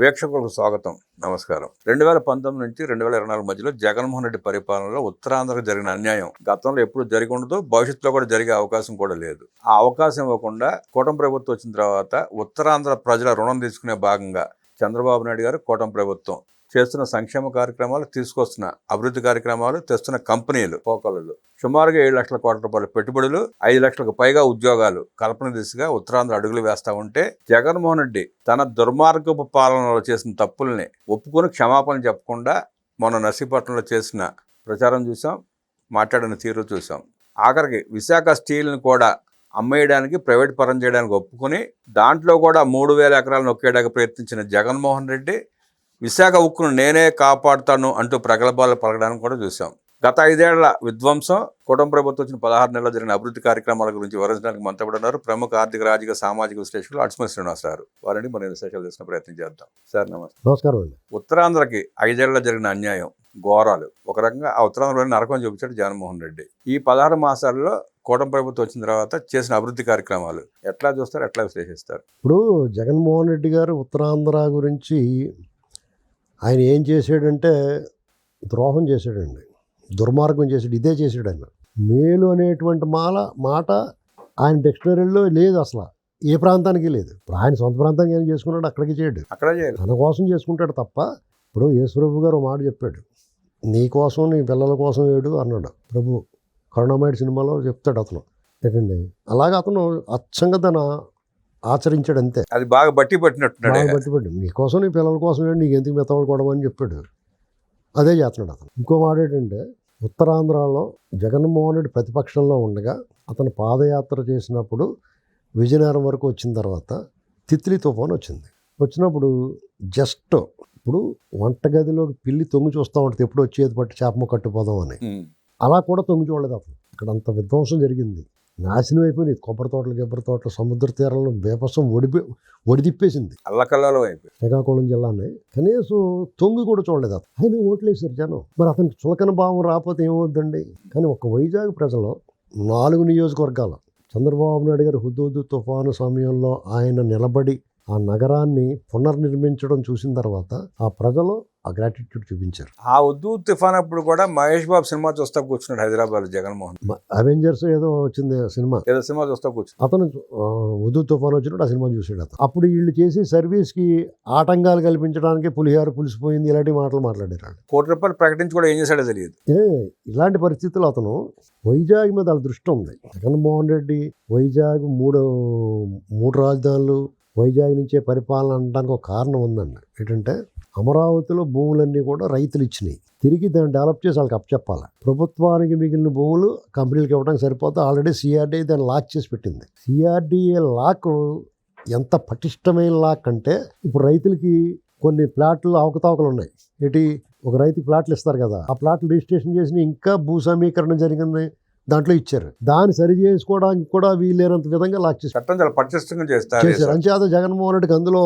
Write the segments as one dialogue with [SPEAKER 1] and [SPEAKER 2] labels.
[SPEAKER 1] వీక్షకులకు స్వాగతం. నమస్కారం. రెండు వేల పంతొమ్మిది నుంచి రెండు వేల ఇరవై నాలుగు మధ్యలో జగన్మోహన్ రెడ్డి పరిపాలనలో ఉత్తరాంధ్రకు జరిగిన అన్యాయం గతంలో ఎప్పుడు జరిగి ఉండదు భవిష్యత్తులో కూడా జరిగే అవకాశం కూడా లేదు. ఆ అవకాశం ఇవ్వకుండా కూటమి ప్రభుత్వం వచ్చిన తర్వాత ఉత్తరాంధ్ర ప్రజల రుణం తీసుకునే భాగంగా చంద్రబాబు నాయుడు గారు కూటమి ప్రభుత్వం చేస్తున్న సంక్షేమ కార్యక్రమాలు తీసుకొస్తున్న అభివృద్ధి కార్యక్రమాలు తెస్తున్న కంపెనీలు పోకలలు. సుమారుగా ఏడు లక్షల కోట్ల రూపాయల పెట్టుబడులు ఐదు లక్షలకు పైగా ఉద్యోగాలు కల్పన దిశగా ఉత్తరాంధ్ర అడుగులు వేస్తూ ఉంటే జగన్మోహన్ రెడ్డి తన దుర్మార్గపు పాలనలో చేసిన తప్పుల్ని ఒప్పుకొని క్షమాపణ చెప్పకుండా మొన్న నర్సీపట్నంలో చేసిన ప్రచారం చూసాం మాట్లాడిన తీరు చూసాం. ఆఖరికి విశాఖ స్టీల్ని కూడా అమ్మేయడానికి ప్రైవేట్ పరం చేయడానికి ఒప్పుకొని దాంట్లో కూడా మూడు వేల ఎకరాలు నొక్కేయడానికి ప్రయత్నించిన జగన్మోహన్ రెడ్డి విశాఖ ఉక్కును నేనే కాపాడుతాను అంటూ ప్రగల్భాలు పలకడానికి కూడా చూసాం గత ఐదేళ్ళ విధ్వంసం కుటుంబ ప్రభుత్వం వచ్చిన పదహారు నెలల్లో జరిగిన అభివృద్ధి కార్యక్రమాల గురించి వివరించడానికి మనతో ఉన్నారు ప్రముఖ ఆర్థిక రాజకీయ సామాజిక విశ్లేషకులు అడ్స్మ శ్రీనివాస్ గారు. వారిని మనం విశేషాలు తీసుకునే ప్రయత్నం చేద్దాం. సార్ నమస్తే.
[SPEAKER 2] నమస్కారం అండి.
[SPEAKER 1] ఉత్తరాంధ్రకి ఐదేళ్ళలో జరిగిన అన్యాయం ఘోరాలు. ఒక రకంగా ఆ ఉత్తరాంధ్రలోని నరకం చూపించాడు జగన్మోహన్ రెడ్డి. ఈ పదహారు మాసాల్లో కూటమి ప్రభుత్వం వచ్చిన తర్వాత చేసిన అభివృద్ధి కార్యక్రమాలు ఎట్లా చూస్తారు ఎట్లా విశ్లేషిస్తారు?
[SPEAKER 2] ఇప్పుడు జగన్మోహన్ రెడ్డి గారు ఉత్తరాంధ్ర గురించి ఆయన ఏం చేశాడంటే ద్రోహం చేశాడండి. దుర్మార్గం చేశాడు. ఇదే చేశాడు ఆయన. మేలు అనేటువంటి మాల మాట ఆయన డిక్షనరీలో లేదు అసలు. ఏ ప్రాంతానికి లేదు. ఇప్పుడు ఆయన సొంత ప్రాంతానికి ఏం చేసుకున్నాడు అక్కడికి చేయడు
[SPEAKER 1] అక్కడ
[SPEAKER 2] తన కోసం చేసుకుంటాడు తప్ప ఇప్పుడు యేసుప్రభు గారు మాట చెప్పాడు. నీ కోసం నీ పిల్లల కోసం ఏడు అన్నాడు. ప్రభు కరుణామయుడు సినిమాలో చెప్తాడు అతను. ఏంటండి? అలాగే అతను అచ్చంగా తన ఆచరించాడు అంతే
[SPEAKER 1] అది బాగా బట్టి పట్టినట్టున్నాడు
[SPEAKER 2] బాగా పట్టుబడి నీ కోసం నీ పిల్లల కోసం నీకు ఎందుకు మెత్తవాళ్ళు కూడా అని చెప్పాడు. అదే చేస్తున్నాడు అతను. ఇంకో మాట ఏంటంటే ఉత్తరాంధ్రలో జగన్మోహన్ రెడ్డి ప్రతిపక్షంలో ఉండగా అతను పాదయాత్ర చేసినప్పుడు విజయనగరం వరకు వచ్చిన తర్వాత తిత్లీ తుఫాన్ వచ్చింది. వచ్చినప్పుడు జస్ట్ ఇప్పుడు వంటగదిలోకి పిల్లి తొంగి చూస్తూ ఉంటుంది. ఎప్పుడు వచ్చేది పట్టి చేప కట్టుపోదాం అని. అలా కూడా తొంగి చూడలేదు అతను. అక్కడ అంత విధ్వంసం జరిగింది. నాశనం అయిపోయినాయి. కొబ్బరి తోటలు కొబ్బరి తోటలు సముద్ర తీరంలో బేపసం ఒడిపి ఒడిదిప్పేసింది.
[SPEAKER 1] అల్లకల్లలో అయిపోయి
[SPEAKER 2] శ్రీకాకుళం జిల్లానే. కనీసం తొంగి కూడా చూడలేదు అతను. ఆయన ఓట్లేసారు జనం. మరి అతనికి చులకన భావం రాకపోతే ఏమవుద్దండి? కానీ ఒక వైజాగ్ ప్రజలు నాలుగు నియోజకవర్గాలు. చంద్రబాబు నాయుడు గారు హుద్దుద్దు తుఫాను సమయంలో ఆయన నిలబడి ఆ నగరాన్ని పునర్నిర్మించడం చూసిన తర్వాత ఆ ప్రజలు ఆ గ్రాటిట్యూడ్ చూపించారు.
[SPEAKER 1] ఆ ఉద్దు తుఫాన్ అప్పుడు కూడా మహేష్ బాబు సినిమా చూస్తా కూర్చున్నాడు హైదరాబాద్ జగన్మోహన్.
[SPEAKER 2] అవెంజర్స్ ఏదో వచ్చింది సినిమా.
[SPEAKER 1] ఏదో సినిమా చూస్తా కూర్చున్నాడు.
[SPEAKER 2] అతను ఆ, ఉదు తుఫాన్ వచ్చినప్పుడు ఆ సినిమా చూసాడు అతను. అప్పుడు వీళ్ళు చేసి సర్వీస్కి ఆటంకాలు కల్పించడానికి పులిహార పులిసిపోయింది ఇలాంటి మాటలు మాట్లాడారు.
[SPEAKER 1] కోటి రూపాయలు ప్రకటించి కూడా ఏం చేశాడో తెలియదు.
[SPEAKER 2] ఏ ఇలాంటి పరిస్థితుల్లో అతను వైజాగ్ మీద వాళ్ళ దృష్టి ఉంది. జగన్మోహన్ రెడ్డి వైజాగ్ మూడు మూడు రాజధానులు వైజాగ్ నుంచే పరిపాలన అనడానికి ఒక కారణం ఉందండి ఏంటంటే అమరావతిలో భూములన్నీ కూడా రైతులు ఇచ్చినాయి. తిరిగి దాన్ని డెవలప్ చేసి వాళ్ళకి అప్పచెప్పాలి. ప్రభుత్వానికి మిగిలిన భూములు కంపెనీలకు ఇవ్వడానికి సరిపోతే ఆల్రెడీ సిఆర్డీఏ దాన్ని లాక్ చేసి పెట్టింది. సిఆర్డీఏ లాక్ ఎంత పటిష్టమైన లాక్ అంటే ఇప్పుడు రైతులకి కొన్ని ప్లాట్లు అవకతవకలు ఉన్నాయి. ఏంటి? ఒక రైతుకి ప్లాట్లు ఇస్తారు కదా. ఆ ప్లాట్లు రిజిస్ట్రేషన్ చేసిన ఇంకా భూ సమీకరణ జరిగింది. దాంట్లో ఇచ్చారు. దాన్ని సరి చేసుకోవడానికి కూడా వీలైనంత విధంగా లాక్ చేసి
[SPEAKER 1] చట్టం చాలా పటిష్టంగా చేస్తారు
[SPEAKER 2] చేశారు. అంచేత జగన్మోహన్ రెడ్డికి అందులో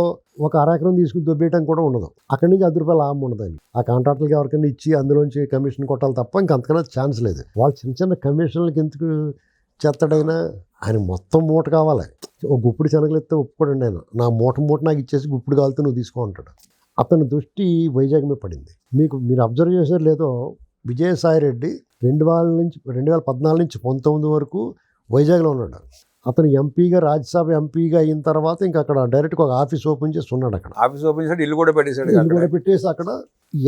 [SPEAKER 2] ఒక అరెకరం తీసుకుని దొబ్బేయటం కూడా ఉండదు. అక్కడి నుంచి ఐదు రూపాయలు లాభం ఉండదు ఆయన ఆ కాంట్రాక్టులకి ఎవరికైనా ఇచ్చి అందులోంచి కమిషన్ కొట్టాలి తప్ప ఇంక అంతకన్నా ఛాన్స్ లేదు. వాళ్ళు చిన్న చిన్న కమిషన్లకి ఎందుకు చేస్తాడైనా ఆయన మొత్తం మూట కావాలి. ఒక గుప్పుడు శనగలు ఎత్తే ఒప్పుకోడండి ఆయన. నా మూట మూట నాకు ఇచ్చేసి గుప్పుడు కాలితే నువ్వు తీసుకో అంటాడు. అతని దృష్టి వైజాగ్ మీద పడింది. మీకు మీరు అబ్జర్వ్ చేశారు లేదో విజయసాయి రెడ్డి రెండు వేల నుంచి రెండు వేల పద్నాలుగు నుంచి పంతొమ్మిది వరకు వైజాగ్లో ఉన్నాడు. అతను ఎంపీగా రాజ్యసభ ఎంపీగా అయిన తర్వాత ఇంకా అక్కడ డైరెక్ట్గా ఒక ఆఫీస్ ఓపెన్ చేసి ఉన్నాడు అక్కడ.
[SPEAKER 1] ఆఫీస్ ఓపెన్ చేశాడు ఇల్లు కూడా పెట్టేశాడు
[SPEAKER 2] ఇల్లు కూడా పెట్టేసి అక్కడ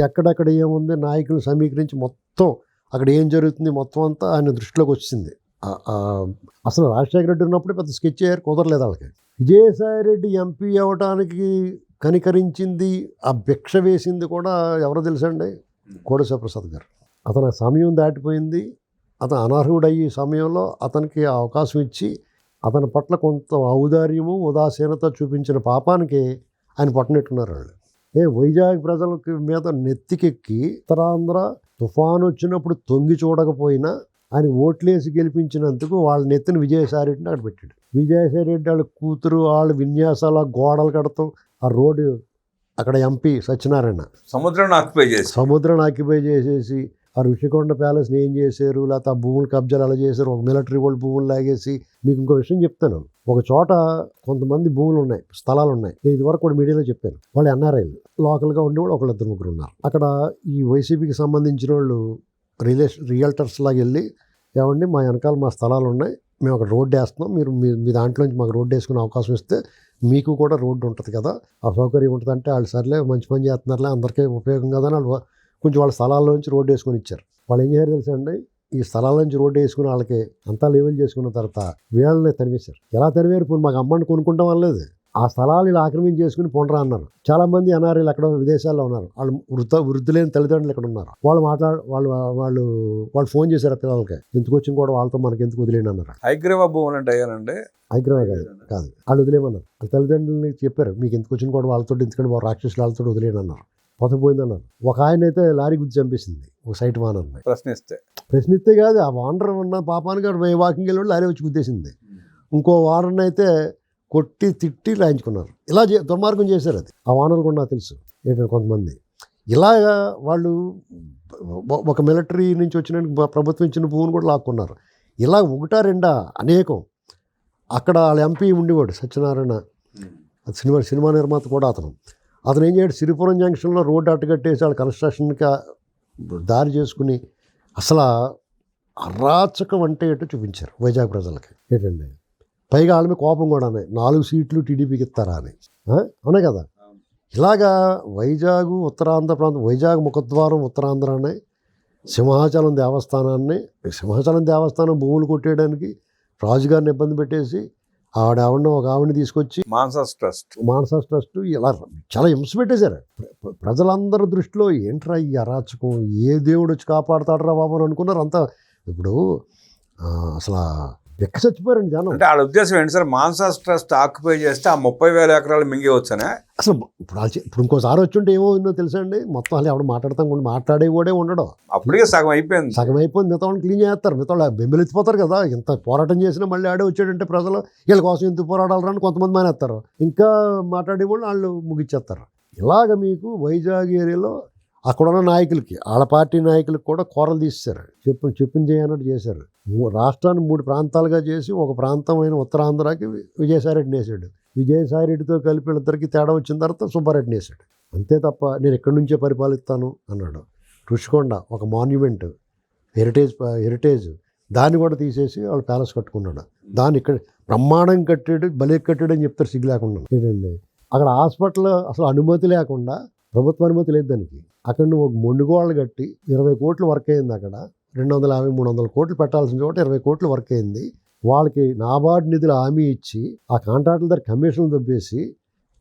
[SPEAKER 2] ఎక్కడెక్కడ ఏముంది నాయకులు సమీకరించి మొత్తం అక్కడ ఏం జరుగుతుంది మొత్తం అంతా ఆయన దృష్టిలోకి వచ్చింది. అసలు రాజశేఖర రెడ్డి ఉన్నప్పుడు పెద్ద స్కెచ్ అయ్యారు కుదరలేదు వాళ్ళకి. విజయసాయి రెడ్డి ఎంపీ అవ్వడానికి కనికరించింది ఆ భిక్ష వేసింది కూడా ఎవరో తెలుసండి కోడేశ్వర ప్రసాద్ గారు. అతని సమయం దాటిపోయింది. అతను అనర్హుడయ్యే సమయంలో అతనికి అవకాశం ఇచ్చి అతని పట్ల కొంత ఔదార్యము ఉదాసీనత చూపించిన పాపానికి ఆయన పట్టనెట్టున్నారు వాళ్ళు. ఏ వైజాగ్ ప్రజలకి మీద నెత్తికెక్కి ఉత్తరాంధ్ర తుఫాను వచ్చినప్పుడు తొంగి చూడకపోయినా ఆయన ఓట్లేసి గెలిపించినందుకు వాళ్ళ నెత్తిన విజయసాయి రెడ్డిని అక్కడ పెట్టాడు. విజయసాయి రెడ్డి వాళ్ళ కూతురు వాళ్ళ విన్యాసాల గోడలు కడతాం ఆ రోడ్డు అక్కడ ఎంపీ సత్యనారాయణ.
[SPEAKER 1] సముద్రాన్ని ఆక్యుపై చేసి.
[SPEAKER 2] సముద్రం ఆక్యుపై చేసేసి ఆ ఋషికొండ ప్యాలెస్ని ఏం చేశారు? లేకపోతే ఆ భూములు కబ్జాలు అలా చేశారు? ఒక మిలిటరీ వాళ్ళు భూములు లాగేసి మీకు ఇంకో విషయం చెప్తాను. ఒక చోట కొంతమంది భూములు ఉన్నాయి స్థలాలు ఉన్నాయి. నేను ఇదివరకు కూడా మీడియాలో చెప్పాను. వాళ్ళు ఎన్ఆర్ఐలు. లోకల్గా ఉండేవాళ్ళు ఒకళ్ళు ఇద్దరు ముగ్గురు ఉన్నారు. అక్కడ ఈ వైసీపీకి సంబంధించిన వాళ్ళు రిలేషన్ రియల్టర్స్ లాగా వెళ్ళి ఏమండి మా వెనకాల మా స్థలాలు ఉన్నాయి. మేము ఒక రోడ్డు వేస్తున్నాం. మీరు మీ మీ దాంట్లోంచి మాకు రోడ్డు వేసుకునే అవకాశం ఇస్తే మీకు కూడా రోడ్డు ఉంటుంది కదా. ఆ సౌకర్యం ఉంటుంది అంటే వాళ్ళు సర్లే మంచి పని చేస్తున్నారులే అందరికీ ఉపయోగం కదా అని వాళ్ళు కొంచెం వాళ్ళ స్థలాల్లోంచి రోడ్డు వేసుకొని ఇచ్చారు. వాళ్ళు ఏం చేయారు తెలుసా అండి ఈ స్థలాల నుంచి రోడ్డు వేసుకుని వాళ్ళకి అంతా లెవెల్ చేసుకున్న తర్వాత వీళ్ళని తరివేశారు ఎలా తరివేరు పోనీ మాకు అమ్మని కొనుక్కుంటాం అనలేదు. ఆ స్థలాలు ఇలా ఆక్రమించి చేసుకుని పొండరా అన్నారు. చాలా మంది ఎన్ఆర్ఐలు అక్కడ విదేశాల్లో ఉన్నారు. వాళ్ళు వృద్ధ వృద్ధులేని తల్లిదండ్రులు ఇక్కడ ఉన్నారు? వాళ్ళు మాట్లాడ వాళ్ళు వాళ్ళు వాళ్ళు ఫోన్ చేశారు పిల్లలకి? ఎందుకు వచ్చిన కూడా వాళ్ళతో మనకి ఎందుకు వదిలేండి అన్నారు
[SPEAKER 1] హైగ్రీవ భూములు అంటే అయ్యానండి
[SPEAKER 2] ఐగ్రమే కాదు కాదు. వాళ్ళు వదిలేమన్నారు. వాళ్ళ తల్లిదండ్రులని చెప్పారు మీకు ఎందుకు వచ్చిన కూడా వాళ్ళతో ఎందుకంటే రాక్షసులు వాళ్ళతో వదిలేండి అన్నారు. పోతపోయింది అన్నారు ఒక ఆయన అయితే లారీ గుద్ది చంపేసింది ఒక సైట్ వానర్ని.
[SPEAKER 1] ప్రశ్నిస్తే.
[SPEAKER 2] ప్రశ్నిస్తే కాదు ఆ వానర్ ఉన్న పాపానికి వాడు వాకింగ్ వెళ్ళి లారీ వచ్చి గుద్దేసింది. ఇంకో వానర్ని అయితే కొట్టి తిట్టి రాయించుకున్నారు. ఇలా దుర్మార్గం చేశారు అది. ఆ వానర్లు కూడా నాకు తెలుసు ఏంటంటే కొంతమంది. ఇలాగా వాళ్ళు ఒక మిలిటరీ నుంచి వచ్చిన ప్రభుత్వం ఇచ్చిన భూమిని కూడా లాక్కున్నారు. ఇలా ఒకటా రెండా అనేకం. అక్కడ వాళ్ళ ఎంపీ ఉండేవాడు సత్యనారాయణ. సినిమా సినిమా నిర్మాత కూడా అతను. అతను ఏం చేయడు? సిరిపురం జంక్షన్లో రోడ్డు అట్టగట్టేసి వాళ్ళు కన్స్ట్రక్షన్కి దారి చేసుకుని అసలు అరాచకం అంటే ఏంటో చూపించారు వైజాగ్ ప్రజలకి. ఏంటండి? పైగా వాళ్ళ మీద కోపం కూడా నాలుగు సీట్లు టీడీపీకి ఇస్తారా అని. అవునా కదా? ఇలాగా వైజాగ్ ఉత్తరాంధ్ర ప్రాంతం వైజాగ్ ముఖద్వారం ఉత్తరాంధ్రాన్ని సింహాచలం దేవస్థానాన్ని సింహాచలం దేవస్థానం భూములు కొట్టేయడానికి రాజుగారిని ఇబ్బంది పెట్టేసి ఆవిడ ఆవిడ ఒక ఆవిడని తీసుకొచ్చి
[SPEAKER 1] మాన్సాస్ ట్రస్ట్.
[SPEAKER 2] మానస ట్రస్ట్ ఇలా చాలా హింస పెట్టేశారు. ప్ర- ప్రజలందరి దృష్టిలో ఏంట్రా ఈ అరాచకం? ఏ దేవుడు వచ్చి కాపాడుతాడరా బాబు అని అనుకున్నారు. అంతా ఇప్పుడు అసలు ఎక్క చచ్చిపోయారండి జనం?
[SPEAKER 1] అంటే వాళ్ళ ఉద్దేశం ఏంటి సార్? మాన్సాస్ ట్రస్ట్ ఆక్యుపై చేస్తే ఆ ముప్పై వేల ఎకరాలు మింగివచ్చనే?
[SPEAKER 2] అసలు ఇప్పుడు వాళ్ళు ఇప్పుడు ఇంకోసారి వచ్చి ఉంటే ఏమవుతుందో తెలుసా అండి? మొత్తం అలా ఎవడు మాట్లాడతాం కూడా మాట్లాడే కూడా ఉండడం.
[SPEAKER 1] అప్పటికే సగం అయిపోయింది.
[SPEAKER 2] సగం అయిపోయింది. మిగతా వాళ్ళని క్లీన్ చేస్తారు. మిగతా వాళ్ళు బెంబెలెత్తిపోతారు కదా. ఇంత పోరాటం చేసినా మళ్ళీ ఆడే వచ్చాడంటే ప్రజలు వీళ్ళ కోసం ఎందుకు పోరాడాలరా అని కొంతమంది మానేస్తారు. ఇంకా మాట్లాడే వాళ్ళు వాళ్ళు ముగిచ్చేస్తారు ఇలాగ మీకు వైజాగ్ ఏరియాలో అక్కడున్న నాయకులకి వాళ్ళ పార్టీ నాయకులకు కూడా కూరలు తీస్తారు చెప్పు చెప్పింది చేయనట్టు చేశారు. రాష్ట్రాన్ని మూడు ప్రాంతాలుగా చేసి ఒక ప్రాంతమైన ఉత్తరాంధ్రకి విజయసాయిరెడ్డిని వేసాడు విజయసాయిరెడ్డితో కలిపి వీళ్ళిద్దరికి తేడా వచ్చిన తర్వాత సుబ్బారెడ్డిని వేసాడు అంతే తప్ప నేను ఎక్కడి నుంచే పరిపాలిస్తాను అన్నాడు. రుషికొండ ఒక మాన్యుమెంట్ హెరిటేజ్ హెరిటేజ్ దాన్ని కూడా తీసేసి వాళ్ళు ప్యాలెస్ కట్టుకున్నాడు. దాన్ని ఇక్కడ బ్రహ్మాండం కట్టాడు బలే కట్టాడు అని చెప్తారు సిగ్గు లేకుండా. ఏంటండి? అక్కడ హాస్పిటల్ అసలు అనుమతి లేకుండా ప్రభుత్వ అనుమతి లేదు దానికి. అక్కడ నువ్వు ఒక మొండుగోళ్ళు కట్టి ఇరవై కోట్లు వర్క్ అయింది అక్కడ. రెండు వందల యాభై మూడు వందల కోట్లు పెట్టాల్సిన చోట ఇరవై కోట్లు వర్క్ అయింది. వాళ్ళకి నాబార్డు నిధులు హామీ ఇచ్చి ఆ కాంట్రాక్టుల దగ్గర కమిషన్లు దొబ్బేసి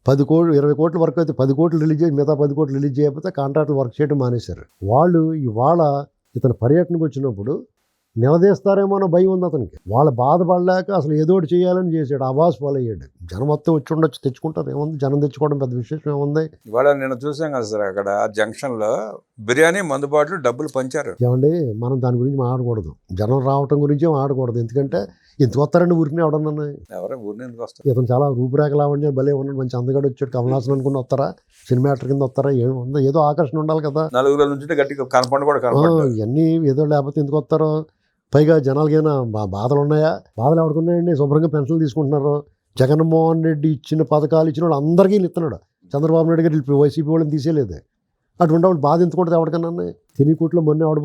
[SPEAKER 2] పది కోట్లు ఇరవై కోట్ల వర్క్ అయితే పది కోట్లు రిలీజ్ చేసి మిగతా పది కోట్లు రిలీజ్ చేయకపోతే కాంట్రాక్టులు వర్క్ చేయడం మానేశారు. వాళ్ళు ఇవాళ ఇతను పర్యటనకు వచ్చినప్పుడు నిలదీస్తారేమో భయం ఉంది అతనికి. వాళ్ళు బాధపడలేక అసలు ఏదో ఒకటి చేయాలని చేశాడు. అవాస్ పాలయ్యాడు. జనం మొత్తం వచ్చి ఉండొచ్చు తెచ్చుకుంటారు. ఏముంది? జనం తెచ్చుకోవడం పెద్ద విశేషం ఏముంది?
[SPEAKER 1] ఇవాళ నేను చూసాం కదా సార్ అక్కడ జంక్షన్లో బిర్యానీ మందుబాట్లు డబ్బులు పంచారు.
[SPEAKER 2] ఏమండి? మనం దాని గురించి మాట్లాడకూడదు. జనం రావటం గురించి మాట్లాడకూడదు. ఎందుకంటే ఇంత వస్తారండి ఊరికి ఎవడన్నా
[SPEAKER 1] ఎవరే ఊరిని ఎందుకు వస్తారు?
[SPEAKER 2] ఇతను చాలా రూపురేఖ లావణ్యం భలే ఉన్నాడు. మంచి అందగాడు వచ్చాడు. కమలాసన్ అనుకుని వస్తారా? సినిమా యాక్టర్ కింద వస్తారా? ఏం ఉందో ఏదో ఆకర్షణ ఉండాలి కదా.
[SPEAKER 1] నలుగురు నుంచి గట్టిగా కనపడి కూడా
[SPEAKER 2] ఆ, ఇవన్నీ ఏదో లేకపోతే ఎందుకు వస్తారో? పైగా జనాలకైనా బా- బాధలు ఉన్నాయా బాధలు ఎవడుకున్నాయండి శుభ్రంగా పెన్షన్లు తీసుకుంటున్నారు. జగన్మోహన్ రెడ్డి ఇచ్చిన పథకాలు ఇచ్చిన వాళ్ళు అందరికీ ఇస్తున్నాడు చంద్రబాబు నాయుడు గారు వైసీపీ వాళ్ళని తీసేయలేదు. అటువంటి వాళ్ళు బాధ ఎందుకుంటుంది ఎవరికన్నా తినికుట్లో మొన్న ఎవడ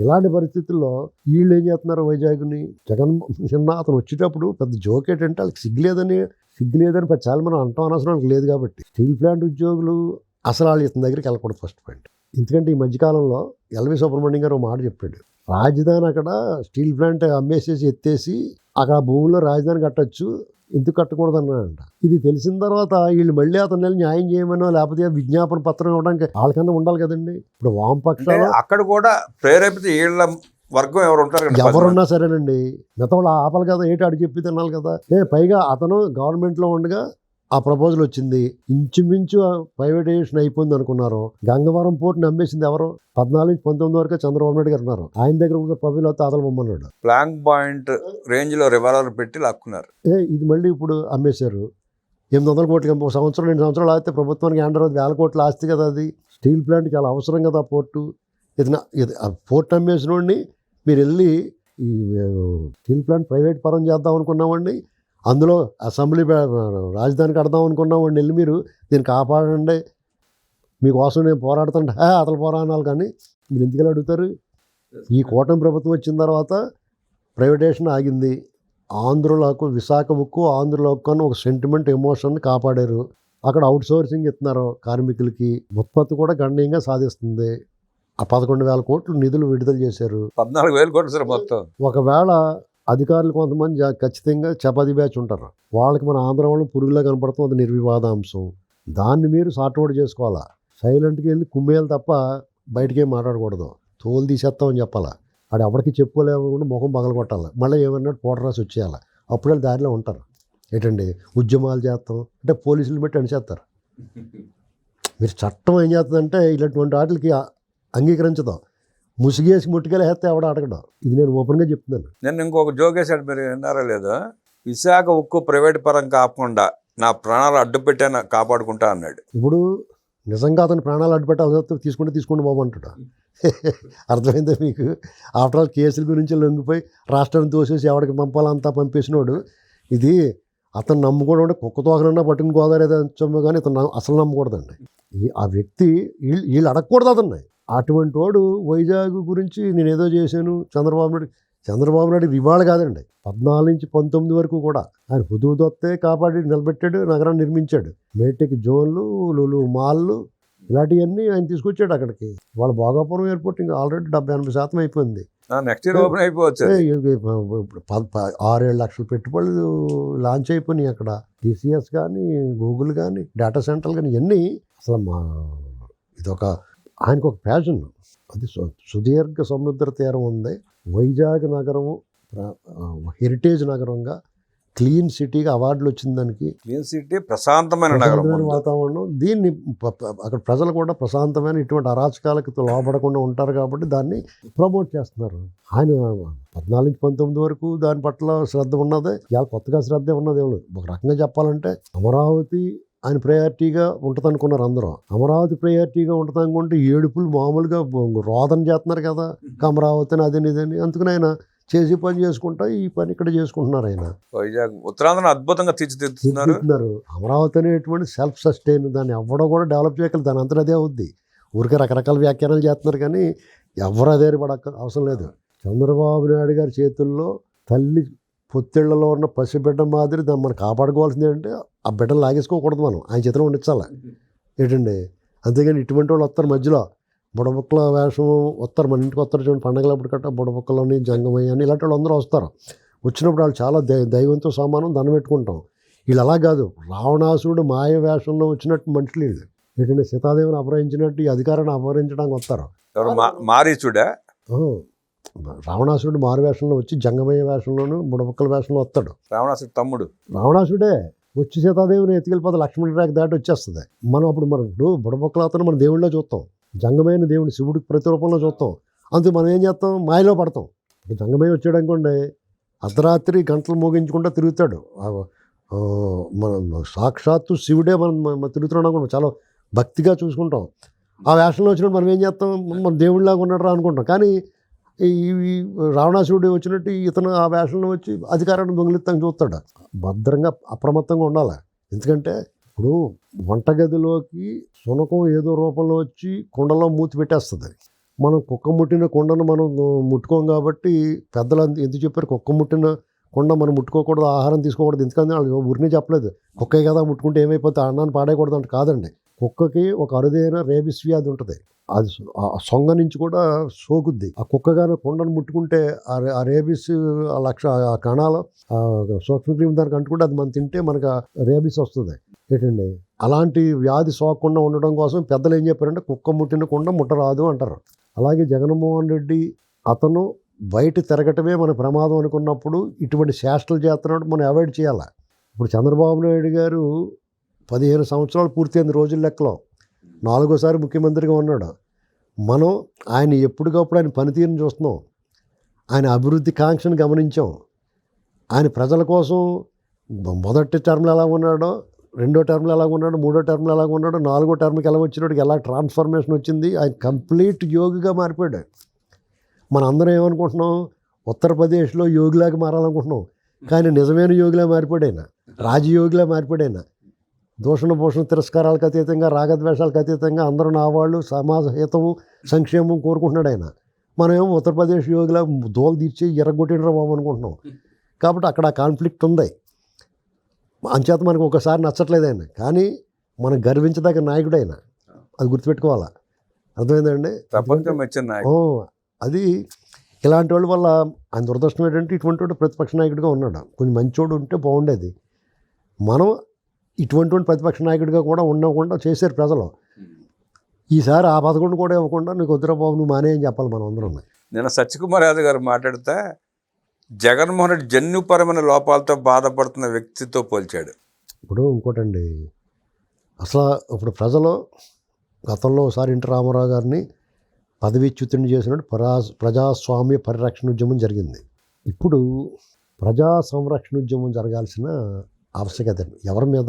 [SPEAKER 2] ఇలాంటి పరిస్థితుల్లో వీళ్ళు ఏం చేస్తున్నారు వైజాగ్ని? జగన్ చిన్న అతను వచ్చేటప్పుడు పెద్ద జోక్ ఏంటంటే వాళ్ళకి సిగ్గులేదని సిగ్గులేదని పెద్ద చాలా మనం అంటాం అనవసరం వాళ్ళకి లేదు కాబట్టి. స్టీల్ ప్లాంట్ ఉద్యోగులు అసలు వాళ్ళు ఇతని దగ్గరికి వెళ్ళకూడదు ఫస్ట్ పాయింట్. ఎందుకంటే ఈ మధ్యకాలంలో ఎల్వి సుబ్రహ్మణ్యం గారు ఒక మాట చెప్పాడు. రాజధాని అక్కడ స్టీల్ ప్లాంట్ అమ్మేసేసి ఎత్తేసి అక్కడ భూముల్లో రాజధాని కట్టొచ్చు ఎందుకు కట్టకూడదు అన్నాడంట ఇది తెలిసిన తర్వాత వీళ్ళు మళ్ళీ అతను నెల న్యాయం చేయమనో లేకపోతే విజ్ఞాపన పత్రం ఇవ్వడానికి వాళ్ళకన్నా ఉండాలి కదండి. ఇప్పుడు వామపక్షాలు
[SPEAKER 1] అక్కడ కూడా ప్రేరేపిత వీళ్ళ వర్గం ఎవరు ఉంటారు.
[SPEAKER 2] ఎవరున్నా సరేనండి. మిగతా వాళ్ళు ఆపాలి కదా ఏంటి అడిగి చెప్పి తినాలి కదా. ఏ పైగా అతను గవర్నమెంట్లో ఉండగా ఆ ప్రపోజల్ వచ్చింది. ఇంచుమించు ప్రైవేటైజేషన్ అయిపోయింది అనుకున్నారు. గంగవరం పోర్టుని అమ్మేసింది ఎవరు? పద్నాలుగు నుంచి పంతొమ్మిది వరకు చంద్రబాబు నాయుడు గారు ఉన్నారు. ఆయన దగ్గర కూడా పబ్లిక్ వస్తే అతను బొమ్మన్నాడు.
[SPEAKER 1] ప్లాంక్ పాయింట్ రేంజ్లో రివాల్వర్ పెట్టి లాక్కున్నారు.
[SPEAKER 2] ఏ ఇది మళ్ళీ ఇప్పుడు అమ్మేశారు. ఎనిమిది వందల కోట్లకి ఒక సంవత్సరం రెండు సంవత్సరాలు ఆగితే ప్రభుత్వానికి హ్యాండ్ వేల కోట్ల ఆస్తి కదా అది. స్టీల్ ప్లాంట్ చాలా అవసరం కదా పోర్టు. ఇది ఇది పోర్ట్ అమ్మేసినోడిని మీరు వెళ్ళి ఈ స్టీల్ ప్లాంట్ ప్రైవేట్ పరం చేద్దాం అనుకున్నామండి అందులో అసెంబ్లీ రాజధాని కడదాం అనుకున్నామండి వెళ్ళి మీరు. దీన్ని కాపాడండి. మీకోసం నేను పోరాడుతుంటే. "హే, అతలు పోరాడాలి కానీ మీరు ఎందుకు అడుగుతారు? ఈ కూటమి ప్రభుత్వం వచ్చిన తర్వాత ప్రైవేటేషన్ ఆగింది. ఆంధ్రులకు విశాఖ ఉక్కు ఆంధ్రులకు అని ఒక సెంటిమెంట్ ఎమోషన్ కాపాడారు. అక్కడ అవుట్ సోర్సింగ్ ఇస్తున్నారు కార్మికులకి. ఉత్పత్తి కూడా గణనీయంగా సాధిస్తుంది. ఆ పదకొండు వేల కోట్లు నిధులు విడుదల చేశారు.
[SPEAKER 1] పద్నాలుగు వేలు కోట్లు సార్ మొత్తం.
[SPEAKER 2] ఒకవేళ అధికారులు కొంతమంది ఖచ్చితంగా చపాతీ బ్యాచ్ ఉంటారు. వాళ్ళకి మన ఆంధ్ర వాళ్ళు పురుగులా కనపడుతుంది అది నిర్వివాదాంశం. దాన్ని మీరు సార్ట్అవుట్ చేసుకోవాలా? సైలెంట్కి వెళ్ళి కుమ్మేయాలి తప్ప బయటకేం మాట్లాడకూడదు. తోలు తీసేస్తామని చెప్పాలా? ఆడు ఎవరికి చెప్పుకోలేకుండా ముఖం పగల కొట్టాలి? మళ్ళీ ఏమన్నట్టు పోటరాసి రాసి వచ్చేయాలి? అప్పుడు వాళ్ళు దారిలో ఉంటారు. ఏంటండి? ఉద్యమాలు చేస్తాం. అంటే పోలీసులు పెట్టి అనిచేస్తారు మీరు చట్టం ఏం చేస్తుందంటే ఇలాంటి వాటికి అంగీకరించదు. ముసిగేసి ముట్టుకెళ్ళి వేస్తే ఎవడ అడగడం. ఇది నేను ఓపెన్గా చెప్తున్నాను.
[SPEAKER 1] నేను ఇంకొక వేసాడు మీరు విన్నారా లేదా? విశాఖ ఉక్కు ప్రైవేట్ పరం కాకుండా నా ప్రాణాలు అడ్డు పెట్టాను కాపాడుకుంటా అన్నాడు.
[SPEAKER 2] ఇప్పుడు నిజంగా అతని ప్రాణాలు అడ్డుపెట్టాల్సి తీసుకుంటే తీసుకోండి బాబు అంటాడు? అర్థమైందా మీకు? ఆఫ్టర్ ఆల్ కేసుల గురించి లొంగిపోయి రాష్ట్రాన్ని తోసేసి ఎవరికి పంపాలంతా పంపేసినోడు. ఇది అతను నమ్ముకోవడం అంటే కుక్క తోకనన్నా పట్టుకుని గోదావరి తెచ్చమ్మో కానీ ఇతను అసలు నమ్మకూడదండి. ఈ ఆ వ్యక్తి వీళ్ళు వీళ్ళు అడగకూడదు అతన్ని. అటువంటి వాడు వైజాగ్ గురించి నేను ఏదో చేశాను చంద్రబాబు నాయుడు చంద్రబాబు నాయుడు ఇవాళ కాదండి పద్నాలుగు నుంచి పంతొమ్మిది వరకు కూడా ఆయన హుదూదొత్తే కాపాడి నిలబెట్టాడు నగరాన్ని నిర్మించాడు. మేటిక్ జోన్లు లులు మాల్లు ఇలాంటివన్నీ ఆయన తీసుకొచ్చాడు అక్కడికి. వాళ్ళ భోగాపురం ఎయిర్పోర్ట్ ఇంకా ఆల్రెడీ డెబ్బై ఎనభై శాతం అయిపోయింది.
[SPEAKER 1] నెక్స్ట్ ఇయర్ ఓపెన్ అయిపోవచ్చు.
[SPEAKER 2] ఇప్పుడు ఆరేడు లక్షల పెట్టుబడులు లాంచ్ అయిపోయినాయి అక్కడ. టీసీఎస్ కానీ గూగుల్ కానీ డేటా సెంటర్లు కానీ ఇవన్నీ అసలు మా ఇదొక ఆయనకు ఒక ప్యాషన్. అది సుదీర్ఘ సముద్ర తీరం ఉంది. వైజాగ్ ఆ, హెరిటేజ్ నగరంగా క్లీన్ సిటీగా అవార్డులు వచ్చింది దానికి
[SPEAKER 1] క్లీన్ సిటీ ప్రశాంతమైన నగరం ముందు.
[SPEAKER 2] వాతావరణం. దీన్ని అక్కడ ప్రజలు కూడా ప్రశాంతమైన ఇటువంటి అరాచకాలకు లోపడకుండా ఉంటారు కాబట్టి దాన్ని ప్రమోట్ చేస్తున్నారు. ఆయన పద్నాలుగు నుంచి పంతొమ్మిది వరకు దాని పట్ల శ్రద్ధ ఉన్నదే. ఇవాళ కొత్తగా శ్రద్ధ ఉన్నది ఒక రకంగా చెప్పాలంటే అమరావతి ఆయన ప్రయారిటీగా ఉంటుంది అనుకున్నారు అందరూ. అమరావతి ప్రయారిటీగా ఉంటుంది అనుకుంటే ఏడుపులు మామూలుగా రోదన చేస్తున్నారు కదా అమరావతిని అదని ఇదని. అందుకని ఆయన చేసి పని చేసుకుంటా ఈ పని ఇక్కడ చేసుకుంటున్నారు ఆయన.
[SPEAKER 1] వైజాగ్ ఉత్తరాంధ్రను అద్భుతంగా తీర్చిదిద్దుతున్నారు.
[SPEAKER 2] అమరావతి అనేటువంటి సెల్ఫ్ సస్టైన్ దాన్ని ఎవడో కూడా డెవలప్ చేయగలరు దాని అంతా అదే అవుద్ది. ఊరికే రకరకాల వ్యాఖ్యానాలు చేస్తున్నారు కానీ ఎవరు అదే పడక అవసరం లేదు. చంద్రబాబు నాయుడు గారి చేతుల్లో తల్లి పొత్తిళ్ళలో ఉన్న పసిబిడ్డ మాదిరి దాన్ని మనం కాపాడుకోవాల్సింది అంటే ఆ బిడ్డను లాగేసుకోకూడదు మనం. ఆయన చేతిలో ఉండించాలి ఏంటండి? అంతేగాని ఇటువంటి వాళ్ళు వస్తారు మధ్యలో. బుడబుక్కల వేషం వస్తారు. మన ఇంటికి వస్తారు చూడండి పండగలప్పుడు కట్ట బుడబుక్కలని జంగమయ్య అని ఇలాంటి వాళ్ళు అందరూ వస్తారు. వచ్చినప్పుడు వాళ్ళు చాలా దై దైవంతో సమానం దండం పెట్టుకుంటాం. వీళ్ళు అలా కాదు. రావణాసురుడు మాయ వేషంలో వచ్చినట్టు మనుషులు వీళ్ళు. ఏంటంటే సీతాదేవిని అపహరించినట్టు ఈ అధికారాన్ని అపహరించడానికి వస్తారు.
[SPEAKER 1] మారీచుడా?
[SPEAKER 2] రావణాసురుడు మారు వేషంలో వచ్చి జంగమయ్య వేషంలోను బుడబుక్కల వేషంలో వస్తాడు.
[SPEAKER 1] రావణాసుడు తమ్ముడు.
[SPEAKER 2] రావణాసుడే వచ్చి సీతాదేవిని ఎత్తుకెళ్ళిపోతే లక్ష్మణుడి రేఖ దాటి వచ్చేస్తుంది. మనం అప్పుడు మనం ఇప్పుడు బుడబుక్కల అతను దేవుళ్ళో చూస్తాం. జంగమైన దేవుని శివుడికి ప్రతిరూపంలో చూస్తాం. అందుకు మనం ఏం చేస్తాం? మాయలో పడతాం. ఇప్పుడు జంగమయ్య వచ్చాడు అనుకోండి అర్ధరాత్రి గంటలు మోగించకుండా తిరుగుతాడు. మనం సాక్షాత్తు శివుడే మనం తిరుగుతున్నాడు అనుకుంటాం. చాలా భక్తిగా చూసుకుంటాం. ఆ వేషంలో వచ్చినప్పుడు మనం ఏం చేస్తాం? మన దేవుడిలాగా ఉన్నాడు రా అనుకుంటాం. కానీ ఈ రావణాసురుడు వచ్చినట్టు ఇతను ఆ వేషంలో వచ్చి అధికారాన్ని దొంగిలిస్తాను చూస్తాడు. భద్రంగా అప్రమత్తంగా ఉండాలి. ఎందుకంటే ఇప్పుడు వంటగదిలోకి శునకం ఏదో రూపంలో వచ్చి కుండలో మూతి పెట్టేస్తుంది. మనం కుక్క ముట్టిన కుండను మనం ముట్టుకోం కాబట్టి పెద్దలు అంత- ఎందుకు చెప్పారు? కుక్క ముట్టిన కుండ మనం ముట్టుకోకూడదు ఆహారం తీసుకోకూడదు. ఎందుకంటే వాళ్ళు ఊరినే చెప్పలేదు. కుక్కే కదా ముట్టుకుంటే ఏమైపోతే అన్నాన్ని పాడేయకూడదు అంటే కాదండి. కుక్కకి ఒక అరుదైన రేబిస్ వ్యాధి ఉంటుంది. అది ఆ సొంగ నుంచి కూడా సోకుద్ది. ఆ కుక్కగానే కుండను ముట్టుకుంటే ఆ రే- ఆ రేబిస్ ఆ లక్ష ఆ కణాలు ఆ సూక్ష్మక్రిమి దానికి అంటుకుంటే అది మనం తింటే మనకు ఆ రేబిస్ వస్తుంది. ఏంటండి? అలాంటి వ్యాధి సోకకుండా ఉండడం కోసం పెద్దలు ఏం చెప్పారంటే కుక్క ముట్టిన కుండ ముట్టరాదు అంటారు. అలాగే జగన్మోహన్ రెడ్డి అతను బయట తిరగటమే మన ప్రమాదం అనుకున్నప్పుడు ఇటువంటి శాస్త్రలు చేస్తున్నప్పుడు మనం అవాయిడ్ చేయాలి? ఇప్పుడు చంద్రబాబు నాయుడు గారు పదిహేను సంవత్సరాలు పూర్తయింది రోజుల లెక్కలో. నాలుగోసారి ముఖ్యమంత్రిగా ఉన్నాడు. మనం ఆయన ఎప్పటికప్పుడు ఆయన పనితీరుని చూస్తున్నాం. ఆయన అభివృద్ధి కాంక్షను గమనించాం. ఆయన ప్రజల కోసం మొదటి టర్మ్లో ఎలా ఉన్నాడో రెండో టర్మ్లో ఎలా ఉన్నాడు మూడో టర్మ్లో ఎలా ఉన్నాడు నాలుగో టర్మ్కి ఎలా వచ్చినోడికి ఎలా ట్రాన్స్ఫర్మేషన్ వచ్చింది ఆయన కంప్లీట్ యోగిగా మారిపోయాడు. మన అందరం ఏమనుకుంటున్నాం? ఉత్తరప్రదేశ్లో యోగిలాగా మారాలనుకుంటున్నాం. కానీ నిజమైన యోగిలా మారిపోయాడు ఆయన. రాజయోగిలా మారిపోయాడు ఆయన. దూషణ భూషణ తిరస్కారాలకు అతీతంగా రాగద్వేషాలకు అతీతంగా అందరూ నా వాళ్ళు సమాజ హితము సంక్షేమం కోరుకుంటున్నాడు ఆయన. మనమేమో ఉత్తరప్రదేశ్ యోగిలా దోలు తీర్చి ఎర్రగొట్టినరా బాబు అనుకుంటున్నాం. కాబట్టి అక్కడ కాన్ఫ్లిక్ట్ ఉంది. అంచేత మనకు ఒకసారి నచ్చట్లేదు ఆయన. కానీ మనం గర్వించదగ్గ నాయకుడు ఆయన. అది గుర్తుపెట్టుకోవాలా? అర్థమైందండి?
[SPEAKER 1] ప్రపంచం
[SPEAKER 2] అది ఇలాంటి వాళ్ళ వల్ల ఆయన దురదృష్టం ఏంటంటే ఇటువంటి వాడు ప్రతిపక్ష నాయకుడిగా ఉన్నాడు. కొంచెం మంచోడు ఉంటే బాగుండేది. మనం ఇటువంటి ప్రతిపక్ష నాయకుడిగా కూడా ఉండకుండా చేశారు ప్రజలు. ఈసారి ఆ పదకొండు కూడా ఇవ్వకుండా నీకు వద్దురా బాబు నువ్వు మానే అని చెప్పాలి మనం అందరం.
[SPEAKER 1] నిన్న సత్యకుమార్ యాదవ్ గారు మాట్లాడితే జగన్మోహన్ రెడ్డి జన్యుపరమైన లోపాలతో బాధపడుతున్న వ్యక్తితో పోల్చాడు.
[SPEAKER 2] ఇప్పుడు ఇంకోటండి అసలు ఇప్పుడు ప్రజలు గతంలో ఒకసారి ఇంటి రామారావు గారిని పదవీచ్యుతుని చేసినట్టు ప్రజా ప్రజాస్వామ్య పరిరక్షణ ఉద్యమం జరిగింది. ఇప్పుడు ప్రజా సంరక్షణ ఉద్యమం జరగాల్సిన ఆవశ్యకత ఎవరి మీద?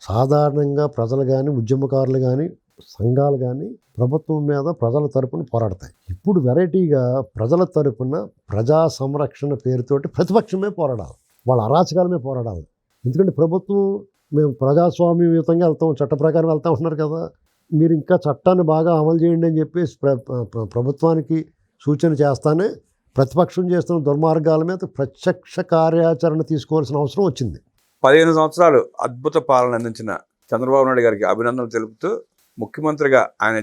[SPEAKER 2] సాధారణంగా ప్రజలు కానీ ఉద్యమకారులు కానీ సంఘాలు కానీ ప్రభుత్వం మీద ప్రజల తరపున పోరాడతాయి. ఇప్పుడు వెరైటీగా ప్రజల తరపున ప్రజా సంరక్షణ పేరుతోటి ప్రతిపక్షమే పోరాడాలి. వాళ్ళ అరాచకాలమే పోరాడాలి. ఎందుకంటే ప్రభుత్వం మేము ప్రజాస్వామ్యయుతంగా వెళ్తాం చట్ట ప్రకారం వెళ్తా ఉంటున్నారు కదా. మీరు ఇంకా చట్టాన్ని బాగా అమలు చేయండి అని చెప్పేసి ప్ర- ప్రభుత్వానికి సూచన చేస్తానే ప్రతిపక్షం చేస్తున్న దుర్మార్గాల మీద ప్రత్యక్ష కార్యాచరణ తీసుకోవాల్సిన అవసరం వచ్చింది.
[SPEAKER 1] పదిహేను సంవత్సరాలు అద్భుత పాలన అందించిన చంద్రబాబు నాయుడు గారికి అభినందనలు తెలుపుతూ ముఖ్యమంత్రిగా ఆయన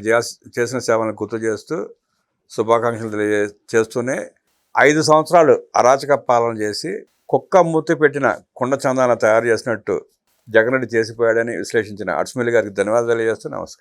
[SPEAKER 1] చేసిన సేవలను గుర్తు చేస్తూ శుభాకాంక్షలు తెలియజే చేస్తూనే ఐదు సంవత్సరాలు అరాచక పాలన చేసి కుక్క మూర్తి పెట్టిన కుండ చందాన తయారు చేసినట్టు జగన్ రెడ్డి చేసిపోయాడని విశ్లేషించిన అడ్స్మిల్ గారికి ధన్యవాదాలు తెలియజేస్తూ నమస్కారం.